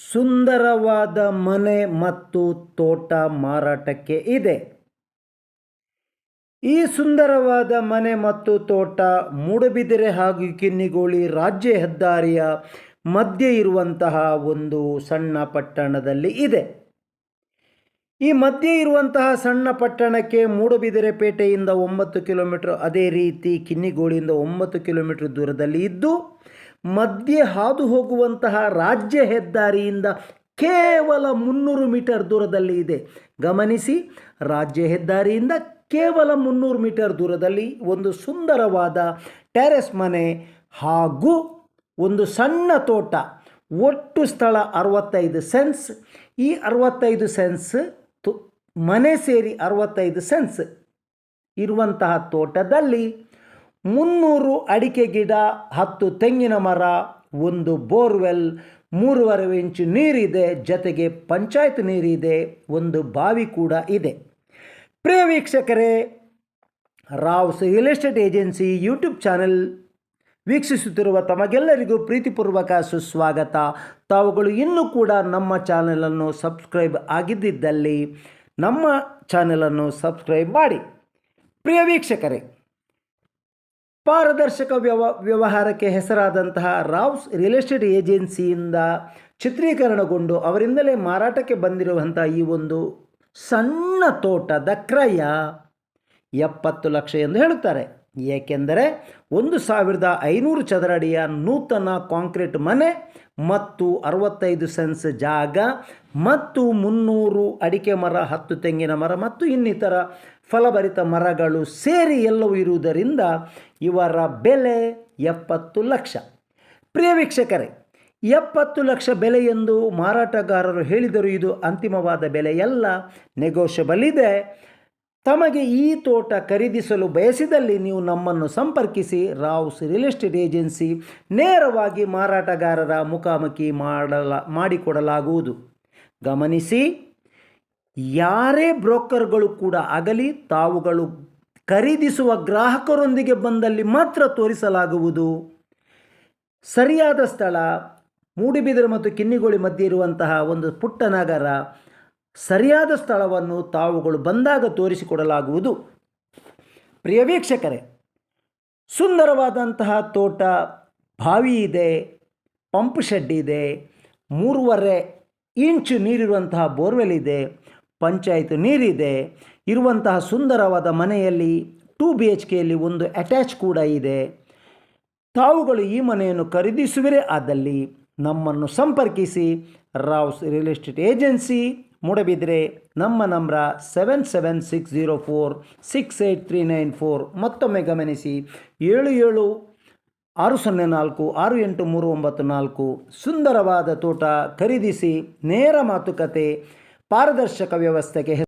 ಸುಂದರವಾದ ಮನೆ ಮತ್ತು ತೋಟ ಮಾರಾಟಕ್ಕೆ ಇದೆ. ಈ ಸುಂದರವಾದ ಮನೆ ಮತ್ತು ತೋಟ ಮೂಡಬಿದಿರೆ ಹಾಗೂ ಕಿನ್ನಿಗೋಳಿ ರಾಜ್ಯ ಹೆದ್ದಾರಿಯ ಮಧ್ಯೆ ಇರುವಂತಹ ಒಂದು ಸಣ್ಣ ಪಟ್ಟಣದಲ್ಲಿ ಇದೆ. ಈ ಮಧ್ಯೆ ಇರುವಂತಹ ಸಣ್ಣ ಪಟ್ಟಣಕ್ಕೆ ಮೂಡಬಿದಿರೆ ಪೇಟೆಯಿಂದ ಒಂಬತ್ತು ಕಿಲೋಮೀಟರ್ ಅದೇ ರೀತಿ ಕಿನ್ನಿಗೋಳಿಯಿಂದ ಒಂಬತ್ತು ಕಿಲೋಮೀಟರ್ ದೂರದಲ್ಲಿ ಇದ್ದು ಮಧ್ಯೆ ಹಾದು ಹೋಗುವಂತಹ ರಾಜ್ಯ ಹೆದ್ದಾರಿಯಿಂದ ಕೇವಲ ಮುನ್ನೂರು ಮೀಟರ್ ದೂರದಲ್ಲಿ ಇದೆ. ಗಮನಿಸಿ, ರಾಜ್ಯ ಹೆದ್ದಾರಿಯಿಂದ ಕೇವಲ ಮುನ್ನೂರು ಮೀಟರ್ ದೂರದಲ್ಲಿ ಒಂದು ಸುಂದರವಾದ ಟೆರೆಸ್ ಮನೆ ಹಾಗೂ ಒಂದು ಸಣ್ಣ ತೋಟ, ಒಟ್ಟು ಸ್ಥಳ ಅರವತ್ತೈದು ಸೆನ್ಸ್ ಈ ಅರವತ್ತೈದು ಸೆನ್ಸ್ ಮನೆ ಸೇರಿ ಅರವತ್ತೈದು ಸೆನ್ಸ್ ಇರುವಂತಹ ತೋಟದಲ್ಲಿ ಮುನ್ನೂರು ಅಡಿಕೆ ಗಿಡ, ಹತ್ತು ತೆಂಗಿನ ಮರ, ಒಂದು ಬೋರ್ವೆಲ್, ಮೂರುವರೆ ಇಂಚು ನೀರಿದೆ, ಜತೆಗೆ ಪಂಚಾಯತ್ ನೀರಿದೆ, ಒಂದು ಬಾವಿ ಕೂಡ ಇದೆ. ಪ್ರಿಯ ವೀಕ್ಷಕರೇ Rao's real estate agency YouTube channel ವೀಕ್ಷಿಸುತ್ತಿರುವ ತಮಗೆಲ್ಲರಿಗೂ ಪ್ರೀತಿಪೂರ್ವಕ ಸುಸ್ವಾಗತ. ತಾವುಗಳು ಇನ್ನೂ ಕೂಡ ನಮ್ಮ ಚಾನೆಲನ್ನು ಸಬ್ಸ್ಕ್ರೈಬ್ ಆಗಿದ್ದಲ್ಲಿ ನಮ್ಮ ಚಾನೆಲನ್ನು ಸಬ್ಸ್ಕ್ರೈಬ್ ಮಾಡಿ. ಪ್ರಿಯ ವೀಕ್ಷಕರೇ ಪಾರದರ್ಶಕ ವ್ಯವ, ವ್ಯವಹಾರಕ್ಕೆ ಹೆಸರಾದಂತಹ ರಾವ್ಸ್ ರಿಯಲ್ ಎಸ್ಟೇಟ್ ಏಜೆನ್ಸಿಯಿಂದ ಚಿತ್ರೀಕರಣಗೊಂಡು ಅವರಿಂದಲೇ ಮಾರಾಟಕ್ಕೆ ಬಂದಿರುವಂಥ ಈ ಒಂದು ಸಣ್ಣ ತೋಟದ ಕ್ರಯ ಎಪ್ಪತ್ತು ಲಕ್ಷ ಎಂದು ಹೇಳುತ್ತಾರೆ. ಏಕೆಂದರೆ ಒಂದು ಸಾವಿರದ ಐನೂರು ಚದರಡಿಯ ನೂತನ ಕಾಂಕ್ರೀಟ್ ಮನೆ ಮತ್ತು ಅರವತ್ತೈದು ಸೆನ್ಸ್ ಜಾಗ ಮತ್ತು ಮುನ್ನೂರು ಅಡಿಕೆ ಮರ, ಹತ್ತು ತೆಂಗಿನ ಮರ ಮತ್ತು ಇನ್ನಿತರ ಫಲಭರಿತ ಮರಗಳು ಸೇರಿ ಎಲ್ಲವೂ ಇರುವುದರಿಂದ ಇವರ ಬೆಲೆ ಎಪ್ಪತ್ತು ಲಕ್ಷ. ಪ್ರಿಯ ವೀಕ್ಷಕರೇ, ಎಪ್ಪತ್ತು ಲಕ್ಷ ಬೆಲೆ ಎಂದು ಮಾರಾಟಗಾರರು ಹೇಳಿದರು ಇದು ಅಂತಿಮವಾದ ಬೆಲೆಯಲ್ಲ ನೆಗೋಷಬಲ್ ಇದೆ. ತಮಗೆ ಈ ತೋಟ ಖರೀದಿಸಲು ಬಯಸಿದಲ್ಲಿ ನೀವು ನಮ್ಮನ್ನು ಸಂಪರ್ಕಿಸಿ, ರಾವ್ಸ್ ರಿಯಲ್ ಎಸ್ಟೇಟ್ ಏಜೆನ್ಸಿ ನೇರವಾಗಿ ಮಾರಾಟಗಾರರ ಮುಖಾಮುಖಿ ಮಾಡಲ, ಮಾಡಿಕೊಡಲಾಗುವುದು. ಗಮನಿಸಿ ಯಾರೇ ಬ್ರೋಕರ್ಗಳು ಕೂಡ ಆಗಲಿ, ತಾವುಗಳು ಖರೀದಿಸುವ ಗ್ರಾಹಕರೊಂದಿಗೆ ಬಂದಲ್ಲಿ ಮಾತ್ರ ತೋರಿಸಲಾಗುವುದು. ಸರಿಯಾದ ಸ್ಥಳ, ಮೂಡಿಬಿದಿರು ಮತ್ತು ಕಿನ್ನಿಗೋಳಿ ಮಧ್ಯೆ ಇರುವಂತಹ ಒಂದು ಪುಟ್ಟ ನಗರ, ಸರಿಯಾದ ಸ್ಥಳವನ್ನು ತಾವುಗಳು ಬಂದಾಗ ತೋರಿಸಿಕೊಡಲಾಗುವುದು. ಪ್ರಿಯ ವೀಕ್ಷಕರೇ, ಸುಂದರವಾದಂತಹ ತೋಟ, ಬಾವಿ ಇದೆ, ಪಂಪ್ ಶೆಡ್ ಇದೆ, ಮೂರುವರೆ ಇಂಚು ನೀರಿರುವಂತಹ ಬೋರ್ವೆಲ್ ಇದೆ. ಪಂಚಾಯತ್ ನೀರಿದೆ, ಇರುವಂತಹ ಸುಂದರವಾದ ಮನೆಯಲ್ಲಿ ಟೂ ಬಿ ಎಚ್ ಕೆಯಲ್ಲಿ ಒಂದು ಅಟ್ಯಾಚ್ ಕೂಡ ಇದೆ. ತಾವುಗಳು ಈ ಮನೆಯನ್ನು ಖರೀದಿಸುವಿರೇ, ಆದಲ್ಲಿ ನಮ್ಮನ್ನು ಸಂಪರ್ಕಿಸಿ. Rao's real estate agency Moodbidri ನಮ್ಮ number seven seven six zero four six eight three nine four. ಮತ್ತೊಮ್ಮೆ ಗಮನಿಸಿ, ಏಳು ಏಳು ಆರು ಸೊನ್ನೆ ನಾಲ್ಕು ಆರು ಎಂಟು ಮೂರು ಒಂಬತ್ತು ನಾಲ್ಕು. ಸುಂದರವಾದ ತೋಟ ಖರೀದಿಸಿ, ನೇರ ಮಾತುಕತೆ. ಪಾರದರ್ಶಕ ವ್ಯವಸ್ಥೆಗೆ